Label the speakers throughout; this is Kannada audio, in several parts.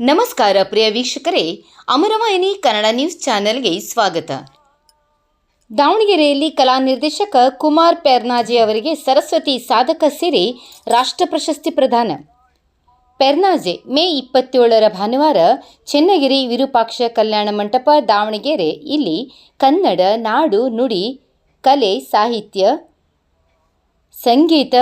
Speaker 1: ನಮಸ್ಕಾರ ಪ್ರಿಯ ವೀಕ್ಷಕರೇ, ಅಮರವಾಹಿನಿ ಕನ್ನಡ ನ್ಯೂಸ್ ಚಾನೆಲ್ಗೆ ಸ್ವಾಗತ. ದಾವಣಗೆರೆಯಲ್ಲಿ ಕಲಾ ನಿರ್ದೇಶಕ ಕುಮಾರ್ ಪೆರ್ನಾಜಿ ಅವರಿಗೆ ಸರಸ್ವತಿ ಸಾಧಕ ಸಿರಿ ರಾಷ್ಟ್ರ ಪ್ರಶಸ್ತಿ ಪ್ರದಾನ. ಪೆರ್ನಾಜೆ, ಮೇ ಇಪ್ಪತ್ತೇಳರ ಭಾನುವಾರ ಚೆನ್ನಗಿರಿ ವಿರೂಪಾಕ್ಷ ಕಲ್ಯಾಣ ಮಂಟಪ ದಾವಣಗೆರೆ, ಇಲ್ಲಿ ಕನ್ನಡ ನಾಡು ನುಡಿ ಕಲೆ ಸಾಹಿತ್ಯ ಸಂಗೀತ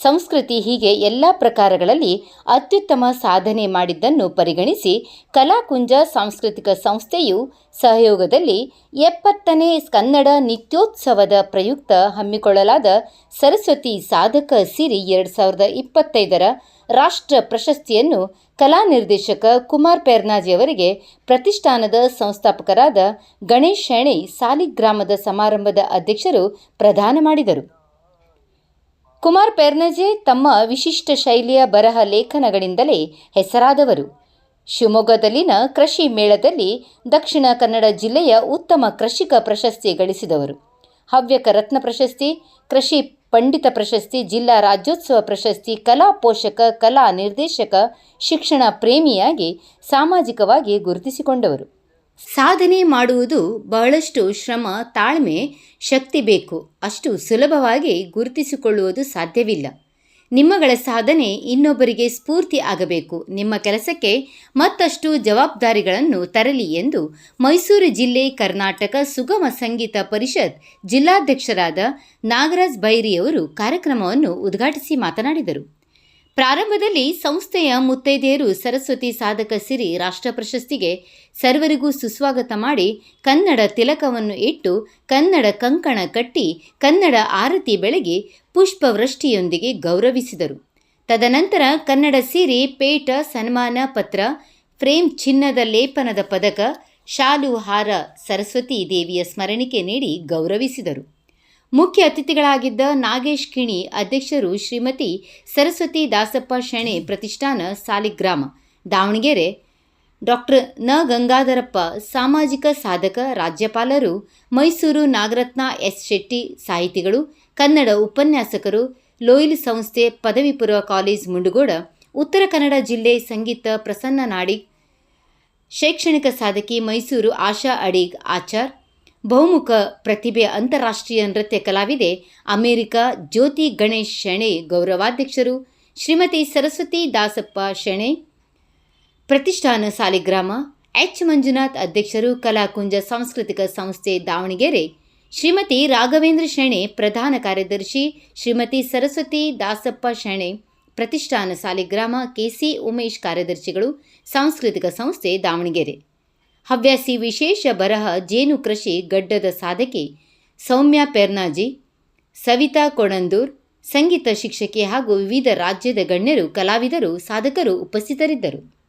Speaker 1: ಸಂಸ್ಕೃತಿ ಹೀಗೆ ಎಲ್ಲ ಪ್ರಕಾರಗಳಲ್ಲಿ ಅತ್ಯುತ್ತಮ ಸಾಧನೆ ಮಾಡಿದ್ದನ್ನು ಪರಿಗಣಿಸಿ ಕಲಾಕುಂಜ ಸಾಂಸ್ಕೃತಿಕ ಸಂಸ್ಥೆಯು ಸಹಯೋಗದಲ್ಲಿ ಎಪ್ಪತ್ತನೇ ಕನ್ನಡ ನಿತ್ಯೋತ್ಸವದ ಪ್ರಯುಕ್ತ ಹಮ್ಮಿಕೊಳ್ಳಲಾದ ಸರಸ್ವತಿ ಸಾಧಕ ಸಿರಿ ಎರಡು ಸಾವಿರದ ಇಪ್ಪತ್ತೈದರ ರಾಷ್ಟ್ರ ಪ್ರಶಸ್ತಿಯನ್ನು ಕಲಾ ನಿರ್ದೇಶಕ ಕುಮಾರ್ ಪೆರ್ನಾಜಿ ಅವರಿಗೆ ಪ್ರತಿಷ್ಠಾನದ ಸಂಸ್ಥಾಪಕರಾದ ಗಣೇಶ್ ಶೆಣೈ ಸಾಲಿಗ್ರಾಮದ ಸಮಾರಂಭದ ಅಧ್ಯಕ್ಷರು ಪ್ರದಾನ ಮಾಡಿದರು. ಕುಮಾರ್ ಪೆರ್ನಜೆ ತಮ್ಮ ವಿಶಿಷ್ಟ ಶೈಲಿಯ ಬರಹ ಲೇಖನಗಳಿಂದಲೇ ಹೆಸರಾದವರು. ಶಿವಮೊಗ್ಗದಲ್ಲಿನ ಕೃಷಿ ಮೇಳದಲ್ಲಿ ದಕ್ಷಿಣ ಕನ್ನಡ ಜಿಲ್ಲೆಯ ಉತ್ತಮ ಕೃಷಿಕ ಪ್ರಶಸ್ತಿ ಗಳಿಸಿದವರು. ಹವ್ಯಕ ರತ್ನ ಪ್ರಶಸ್ತಿ, ಕೃಷಿ ಪಂಡಿತ ಪ್ರಶಸ್ತಿ, ಜಿಲ್ಲಾ ರಾಜ್ಯೋತ್ಸವ ಪ್ರಶಸ್ತಿ, ಕಲಾ ಪೋಷಕ, ಕಲಾ ನಿರ್ದೇಶಕ, ಶಿಕ್ಷಣ ಪ್ರೇಮಿಯಾಗಿ ಸಾಮಾಜಿಕವಾಗಿ ಗುರುತಿಸಿಕೊಂಡವರು. ಸಾಧನೆ ಮಾಡುವುದು ಬಹಳಷ್ಟು ಶ್ರಮ, ತಾಳ್ಮೆ, ಶಕ್ತಿ ಬೇಕು. ಅಷ್ಟು ಸುಲಭವಾಗಿ ಗುರುತಿಸಿಕೊಳ್ಳುವುದು ಸಾಧ್ಯವಿಲ್ಲ. ನಿಮ್ಮಗಳ ಸಾಧನೆ ಇನ್ನೊಬ್ಬರಿಗೆ ಸ್ಫೂರ್ತಿ ಆಗಬೇಕು. ನಿಮ್ಮ ಕೆಲಸಕ್ಕೆ ಮತ್ತಷ್ಟು ಜವಾಬ್ದಾರಿಗಳನ್ನು ತರಲಿ ಎಂದು ಮೈಸೂರು ಜಿಲ್ಲೆ ಕರ್ನಾಟಕ ಸುಗಮ ಸಂಗೀತ ಪರಿಷತ್ ಜಿಲ್ಲಾಧ್ಯಕ್ಷರಾದ ನಾಗರಾಜ್ ಬೈರಿಯವರು ಕಾರ್ಯಕ್ರಮವನ್ನು ಉದ್ಘಾಟಿಸಿ ಮಾತನಾಡಿದರು. ಪ್ರಾರಂಭದಲ್ಲಿ ಸಂಸ್ಥೆಯ ಮುತ್ತೈದೆಯರು ಸರಸ್ವತಿ ಸಾಧಕ ಸಿರಿ ರಾಷ್ಟ್ರ ಪ್ರಶಸ್ತಿಗೆ ಸರ್ವರಿಗೂ ಸುಸ್ವಾಗತ ಮಾಡಿ ಕನ್ನಡ ತಿಲಕವನ್ನು ಇಟ್ಟು ಕನ್ನಡ ಕಂಕಣ ಕಟ್ಟಿ ಕನ್ನಡ ಆರತಿ ಬೆಳಗಿ ಪುಷ್ಪವೃಷ್ಟಿಯೊಂದಿಗೆ ಗೌರವಿಸಿದರು. ತದನಂತರ ಕನ್ನಡ ಸಿರಿ ಪೇಟ ಸನ್ಮಾನ ಪತ್ರ, ಫ್ರೇಮ್ ಚಿನ್ನದ ಲೇಪನದ ಪದಕ, ಶಾಲು ಹಾರ ಸರಸ್ವತಿ ದೇವಿಯ ಸ್ಮರಣಿಕೆ ನೀಡಿ ಗೌರವಿಸಿದರು. ಮುಖ್ಯ ಅತಿಥಿಗಳಾಗಿದ್ದ ನಾಗೇಶ್ ಕಿಣಿ ಅಧ್ಯಕ್ಷರು ಶ್ರೀಮತಿ ಸರಸ್ವತಿ ದಾಸಪ್ಪ ಶೆಣೆ ಪ್ರತಿಷ್ಠಾನ ಸಾಲಿಗ್ರಾಮ, ದಾವಣಗೆರೆ. ಡಾಕ್ಟರ್ನ. ಗಂಗಾಧರಪ್ಪ, ಸಾಮಾಜಿಕ ಸಾಧಕ, ರಾಜ್ಯಪಾಲರು, ಮೈಸೂರು ನಾಗರತ್ನ ಎಸ್. ಶೆಟ್ಟಿ ಸಾಹಿತಿಗಳು, ಕನ್ನಡ ಉಪನ್ಯಾಸಕರು, ಲೋಯಿಲ್ ಸಂಸ್ಥೆ ಪದವಿ ಪೂರ್ವ ಕಾಲೇಜ್ ಮುಂಡುಗೋಡ, ಉತ್ತರ ಕನ್ನಡ ಜಿಲ್ಲೆ ಸಂಗೀತ ಪ್ರಸನ್ನ ನಾಡಿಗ್ ಶೈಕ್ಷಣಿಕ ಸಾಧಕಿ ಮೈಸೂರು ಆಶಾ ಅಡಿಗ್ ಆಚಾರ್ ಬಹುಮುಖ ಪ್ರತಿಭೆ ಅಂತಾರಾಷ್ಟ್ರೀಯ ನೃತ್ಯ ಕಲಾವಿದೆ ಅಮೆರಿಕ ಜ್ಯೋತಿ ಗಣೇಶ್ ಶೆಣೆ ಗೌರವಾಧ್ಯಕ್ಷರು ಶ್ರೀಮತಿ ಸರಸ್ವತಿ ದಾಸಪ್ಪ ಶೆಣೆ. ಪ್ರತಿಷ್ಠಾನ ಸಾಲಿಗ್ರಾಮ ಎಚ್ ಮಂಜುನಾಥ್ ಅಧ್ಯಕ್ಷರು ಕಲಾಕುಂಜ ಸಾಂಸ್ಕೃತಿಕ ಸಂಸ್ಥೆ ದಾವಣಗೆರೆ. ಶ್ರೀಮತಿ ರಾಘವೇಂದ್ರ ಶೆಣೆ ಪ್ರಧಾನ ಕಾರ್ಯದರ್ಶಿ ಶ್ರೀಮತಿ ಸರಸ್ವತಿ ದಾಸಪ್ಪ ಶೆಣೆ. ಪ್ರತಿಷ್ಠಾನ ಸಾಲಿಗ್ರಾಮ ಕೆಸಿ ಉಮೇಶ್ ಕಾರ್ಯದರ್ಶಿಗಳು ಸಾಂಸ್ಕೃತಿಕ ಸಂಸ್ಥೆ ದಾವಣಗೆರೆ. ಹವ್ಯಾಸಿ ವಿಶೇಷ ಬರಹ ಜೇನು ಕೃಷಿ ಗಡ್ಡದ ಸಾಧಕಿ ಸೌಮ್ಯ ಪೆರ್ನಾಜಿ, ಸವಿತಾ ಕೊಣಂದೂರ್, ಸಂಗೀತ ಶಿಕ್ಷಕಿ ಹಾಗೂ ವಿವಿಧ ರಾಜ್ಯದ ಗಣ್ಯರು, ಕಲಾವಿದರು, ಸಾಧಕರು ಉಪಸ್ಥಿತರಿದ್ದರು.